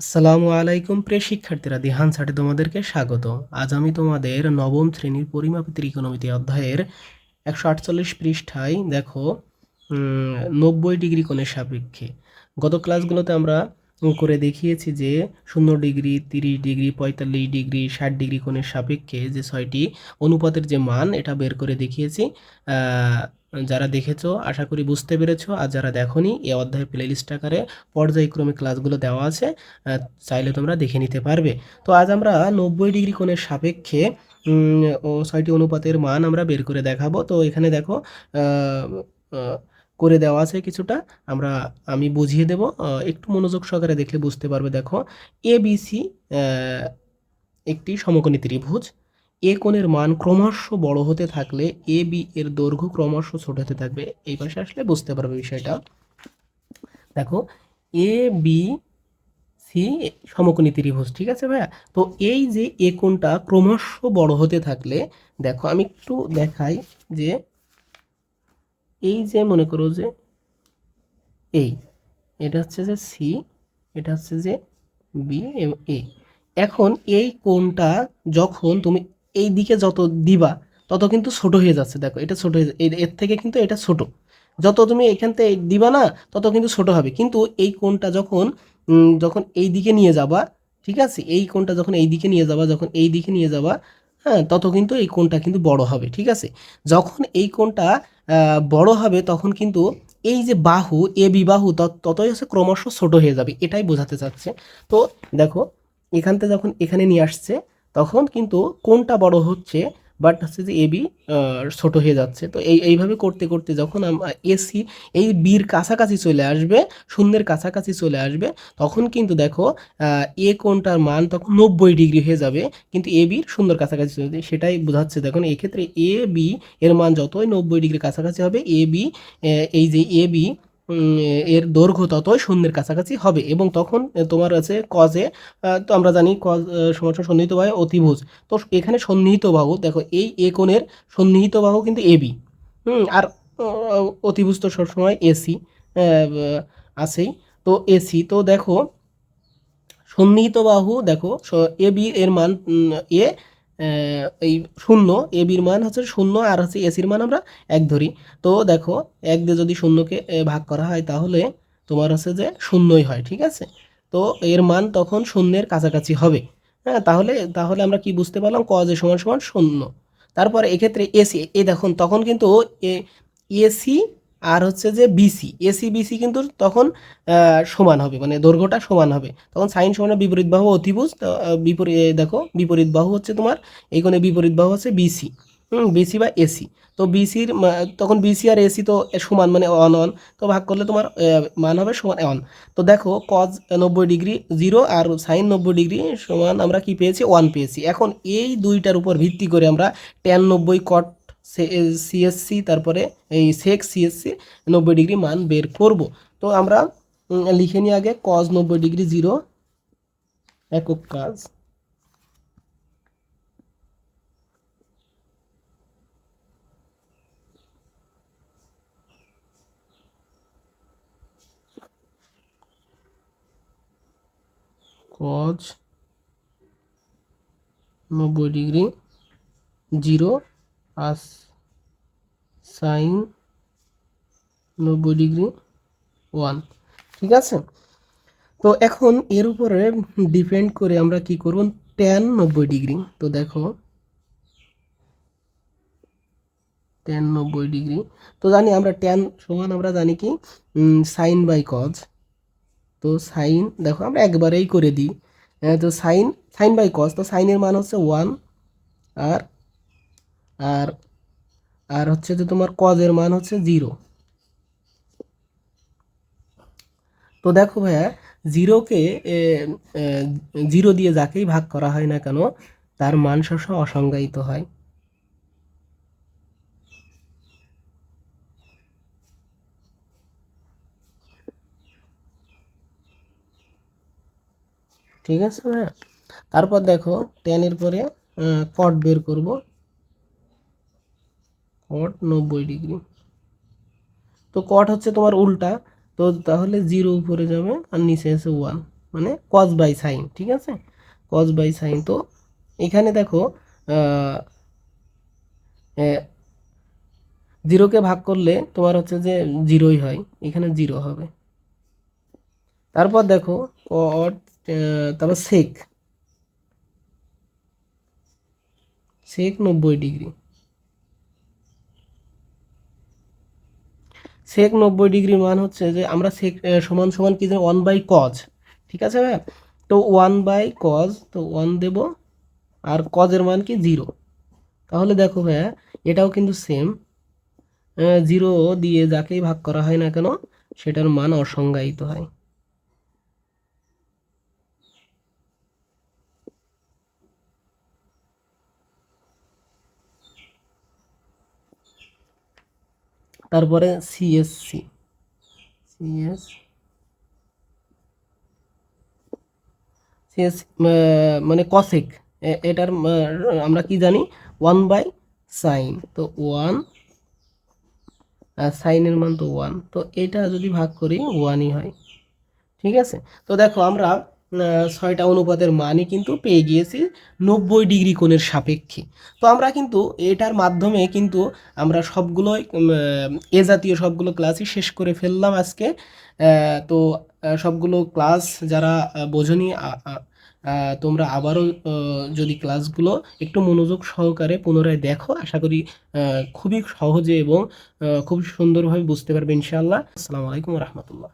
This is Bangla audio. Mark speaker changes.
Speaker 1: আসসালামু আলাইকুম প্রিয় শিক্ষার্থীরা, দিহান সাটে তোমাদেরকে স্বাগত। আজ আমি তোমাদের নবম শ্রেণির পরিমাপী ত্রিকোণমিতি অধ্যায়ের একশো আটচল্লিশ পৃষ্ঠায় দেখো নব্বই ডিগ্রি কোণের সাপেক্ষে। গত ক্লাসগুলোতে আমরা করে দেখিয়েছি যে শূন্য ডিগ্রি, তিরিশ ডিগ্রি, পঁয়তাল্লিশ ডিগ্রি, ষাট ডিগ্রি কোণের সাপেক্ষে যে ছয়টি অনুপাতের যে মান, এটা বের করে দেখিয়েছি। যারা দেখেছ, আশা করি বুঝতে পেরেছ। আর যারা দেখোনি এ অধ্যায় প্লেলিস্ট আকারে পর্যায়ক্রমে ক্লাসগুলো দেওয়া আছে চাইলে তোমরা দেখে নিতে পারবে। তো আজ আমরা নব্বই ডিগ্রি কোণের সাপেক্ষে ও ছয়টি অনুপাতের মান আমরা বের করে দেখাবো। তো এখানে দেখো করে দেওয়া আছে কিছুটা। আমরা, আমি বুঝিয়ে দেব একটু মনোযোগ সহকারে দেখলে বুঝতে পারবে। দেখো, এ বি সি একটি সমকোণী ত্রিভুজ। এ কোণের মান ক্রমশ বড় হতে থাকলে এ, বি এর দৈর্ঘ্য ক্রমশ ছোট হতে থাকবে। এই পাশে আসলে বুঝতে পারবে বিষয়টা। দেখো, এ, বি, সি সমকোণী ত্রিভুজ, ঠিক আছে ভাইয়া? তো এই যে এ কোণটা ক্রমশ বড় হতে থাকলে, দেখো আমি একটু দেখাই যে এই যে মনে করো যে এই, এটা হচ্ছে যে সি, এটা হচ্ছে যে বি এ। এখন এই কোণটা যখন তুমি এই দিকে যত দিবা, তত কিন্তু ছোট হয়ে যাচ্ছে, দেখো, এটা ছোট হয়ে এর থেকে কিন্তু এটা ছোট। যত তুমি এখান থেকে দিবা না, তত কিন্তু ছোট হবে। কিন্তু এই কোণটা যখন যখন এই দিকে নিয়ে যাবা, ঠিক আছে, এই কোণটা যখন এই দিকে নিয়ে যাবা, যখন এই দিকে নিয়ে যাবা হ্যাঁ তত কিন্তু এই কোণটা কিন্তু বড় হবে, ঠিক আছে? যখন এই কোণটা বড় হবে, তখন কিন্তু এই যে বাহু, এ বি বাহু তত- ততই হচ্ছে ক্রমশ ছোট হয়ে যাবে, এটাই বোঝাতে চাচ্ছে। তো দেখো, এখান থেকে যখন এখানে নিয়ে আসছে তখন কিন্তু কোনটা বড় হচ্ছে বাট হচ্ছে যে এবি ছোট হয়ে যাচ্ছে। তো এই, এইভাবে করতে করতে যখন এসি এই বির কাছাকাছি চলে আসবে, শূন্যের কাছাকাছি চলে আসবে, তখন কিন্তু দেখো এ কোনটার মান তখন নব্বই ডিগ্রি হয়ে যাবে, কিন্তু এ বির সুন্দর কাছাকাছি চলে সেটাই বোঝাচ্ছে। দেখুন, এক্ষেত্রে এ বি এর মান যতই নব্বই ডিগ্রি কাছাকাছি হবে এ বি এই যে এ বি এর দৈর্ঘ্য ততই শূন্যের কাছাকাছি হবে এবং তখন তোমার আছে কজে তো আমরা জানি কজ সমান সন্নিহিত বাহু অতিভুজ। তো এখানে সন্নিহিত বাহু, দেখো এই এ কোণের সন্নিহিত বাহু কিন্তু এবি হুম, আর অতিভুজ তো সবসময় এসি আছেই। তো এসি তো দেখো সন্নিহিত বাহু, দেখো এ বি এর মান এ এই শূন্য এ বির মান হচ্ছে শূন্য আর হচ্ছে এসির মান আমরা এক ধরি। তো দেখো, এক দিয়ে যদি শূন্যকে ভাগ করা হয় তাহলে তোমার হচ্ছে যে শূন্যই হয়, ঠিক আছে? তো এর মান তখন শূন্যের কাছাকাছি হবে। হ্যাঁ তাহলে তাহলে আমরা কি বুঝতে পারলাম? কজ এ সমান সমান শূন্য। তারপরে এক্ষেত্রে এসি এ দেখুন, তখন কিন্তু এসি আর হচ্ছে যে বিসি এসি বিসি কিন্তু তখন সমান হবে মানে দৈর্ঘ্যটা সমান হবে। তখন সাইন সমান বিপরীত বাহু অতিভুজ বিপরীত দেখো, বিপরীত বাহু হচ্ছে তোমার, এই কোণে বিপরীত বাহু হচ্ছে বিসি হুম বিসি বা এসি তো বিসির তখন বিসি আর এসি তো সমান মানে অন অন, তো ভাগ করলে তোমার মান হবে সমান অন। তো দেখো কজ নব্বই ডিগ্রি জিরো আর সাইন নব্বই ডিগ্রি সমান আমরা কি পেয়েছি? ওয়ান পেয়েছি। এখন এই দুইটার উপর ভিত্তি করে আমরা টেন নব্বই কট সিএসসি তারপরে এই সেক সিএসসি নব্বই ডিগ্রি মান বের করব। তো আমরা উম, লিখে নিই আগে কজ নব্বই ডিগ্রি জিরো একক কাজ। কজ নব্বই ডিগ্রি জিরো আর সাইন নব্বই ডিগ্রি ওয়ান। ঠিক আছে? তো এখন এর উপরে ডিপেন্ড করে আমরা কি করব? ট্যান নব্বই ডিগ্রি। তো দেখো ট্যান নব্বই ডিগ্রি। তো জানি আমরা ট্যান সমান আমরা জানি কি? সাইন বাই কজ তো সাইন দেখো আমরা একবারেই করে দিই। তো সাইন সাইন বাই কজ তো সাইনের মান হচ্ছে ওয়ান আর আর আর হচ্ছে যে তোমার কজের মান হচ্ছে জিরো তো দেখো ভাইয়া জিরোকে জিরো দিয়ে যাকেই ভাগ করা হয় না কেন, তার মান সবসময় অসংজ্ঞায়িত হয়। ঠিক আছে ভাইয়া? তারপর দেখো টেনের পরে কট বের করব। কট নব্বই ডিগ্রি তো কট হচ্ছে তোমার উল্টা, তো তাহলে জিরো উপরে যাবে আর নিচে আছে ওয়ান মানে কজ বাই সাইন ঠিক আছে? কজ বাই সাইন তো এখানে দেখো জিরোকে ভাগ করলে তোমার হচ্ছে যে জিরোই হয়, এখানে জিরো হবে। তারপর দেখো কট তারপর সেক সেক নব্বই ডিগ্রি সেক নব্বই ডিগ্রির মান হচ্ছে যে আমরা সেক সমান সমান কি জানি ওয়ান বাই কজ ঠিক আছে ভাইয়া তো ওয়ান বাই কজ তো ওয়ান দেব, আর কজের মান কি? জিরো তাহলে দেখো ভাইয়া এটাও কিন্তু সেম জিরো দিয়ে যাকেই ভাগ করা হয় না কেন, সেটার মান অসংজ্ঞায়িত হয়। তারপরে সিএসসি সিএস সিএস মানে কসেক এটার আমরা কি জানি? ওয়ান বাই সাইন তো ওয়ান সাইনের মান তো ওয়ান তো এটা যদি ভাগ করি ওয়ানই হয়। ঠিক আছে? তো দেখো আমরা ছয়টা অনুপাতের মানই কিন্তু পেয়ে গিয়েছি নব্বই ডিগ্রি কোণের সাপেক্ষে। তো আমরা কিন্তু এটার মাধ্যমে কিন্তু আমরা সবগুলোই এ জাতীয় সবগুলো ক্লাসই শেষ করে ফেললাম আজকে। তো সবগুলো ক্লাস যারা বোঝনি তোমরা আবারও যদি ক্লাসগুলো একটু মনোযোগ সহকারে পুনরায় দেখো, আশা করি খুবই সহজে এবং খুব সুন্দরভাবে বুঝতে পারবে ইনশাআল্লাহ। আসসালামু আলাইকুম রহমতুল্লাহ।